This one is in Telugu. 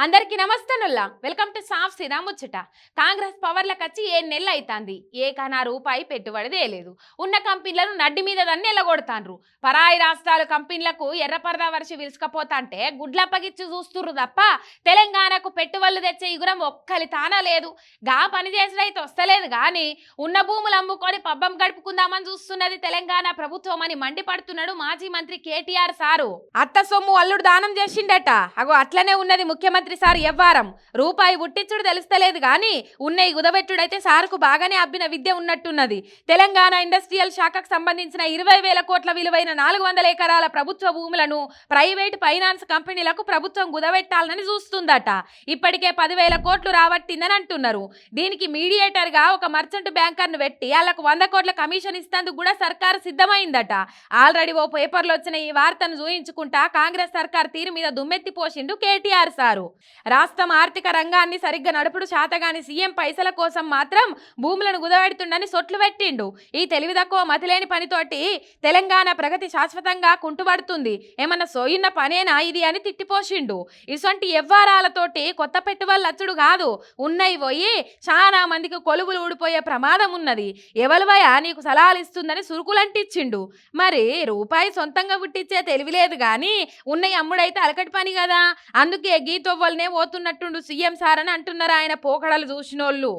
అందరికీ నమస్తనుల్లా వెల్కమ్ టు సాఫ్ సిరా ముచ్చట. కాంగ్రెస్ పవర్లకు వచ్చి ఏ నెల అవుతుంది ఏ రూపాయి పెట్టుబడి తేలేదు ఉన్న కంపెనీలను నడ్డి మీద దాన్ని ఎల్లగొడతాండ్రు పరాయి రాష్ట్రాలు కంపెనీలకు ఎర్రపరదా వర్షి విలుసుకపోతాంటే గుడ్లప్పగిచ్చి చూస్తుర్రు తప్ప తెలంగాణకు పెట్టుబడులు తెచ్చే ఇగురం ఒక్కలి తానా లేదు. గా పని చేసినైతే వస్తలేదు గాని ఉన్న భూములు అమ్ముకొని పబ్బం గడుపుకుందామని చూస్తున్నది తెలంగాణ ప్రభుత్వం అని మండిపడుతున్నాడు మాజీ మంత్రి కేటీఆర్ సారు. అత్త సొమ్ము అల్లుడు దానం చేసిండట. అగో అట్లనే ఉన్నది ముఖ్యమంత్రి సార్ ఎవ్వారం. రూపాయి ఉట్టిచ్చుడు తెలుస్తలేదు కానీ ఉన్నయి గుదబెట్టుడైతే సార్కు బాగానే అబ్బిన విద్య ఉన్నట్టున్నది. తెలంగాణ ఇండస్ట్రియల్ శాఖకు సంబంధించిన ఇరవై వేల కోట్ల విలువైన నాలుగు వందల ఎకరాల ప్రభుత్వ భూములను ప్రైవేట్ ఫైనాన్స్ కంపెనీలకు ప్రభుత్వం గుదవెట్టాలని చూస్తుందట. ఇప్పటికే పదివేల కోట్లు రాబట్టిందని అంటున్నారు. దీనికి మీడియేటర్గా ఒక మర్చెంట్ బ్యాంకర్ను పెట్టి వాళ్ళకు వంద కోట్ల కమిషన్ ఇస్తేందుకు కూడా సర్కారు సిద్ధమైందట. ఆల్రెడీ ఓ పేపర్లో వచ్చిన ఈ వార్తను చూయించుకుంటా కాంగ్రెస్ సర్కార్ తీరు మీద దుమ్మెత్తి పోసిండు కేటీఆర్ సారు. రాష్ట్రం ఆర్థిక రంగాన్ని సరిగ్గా నడుపుడు శాతగాని సీఎం పైసల కోసం మాత్రం భూములను గుదవెడుతుండని సొట్లు పెట్టిండు. ఈ తెలివి తక్కువ మతిలేని పనితోటి తెలంగాణ ప్రగతి శాశ్వతంగా కుంటుపడుతుంది ఏమన్నా సోయిన్న పనేనా ఇది అని తిట్టిపోసిండు ఇసొంటి ఎవ్వారాలతోటి కొత్త పెట్టుబడులు అచ్చుడు కాదు. ఉన్నాయి పోయి చాలా మందికి కొలువులు ఊడిపోయే ప్రమాదం ఉన్నది ఎవరివయ నీకు సలహాలు ఇస్తుందని సురుకులంటిచ్చిండు. మరి రూపాయి సొంతంగా పుట్టించే తెలివిలేదు కానీ ఉన్నాయి అమ్ముడైతే అలకటి పని కదా. అందుకే గీతో వల్లనే పోతున్నట్టుండు సీఎం సార్ అని అంటున్నారు ఆయన పోకడలు చూసినోళ్ళు.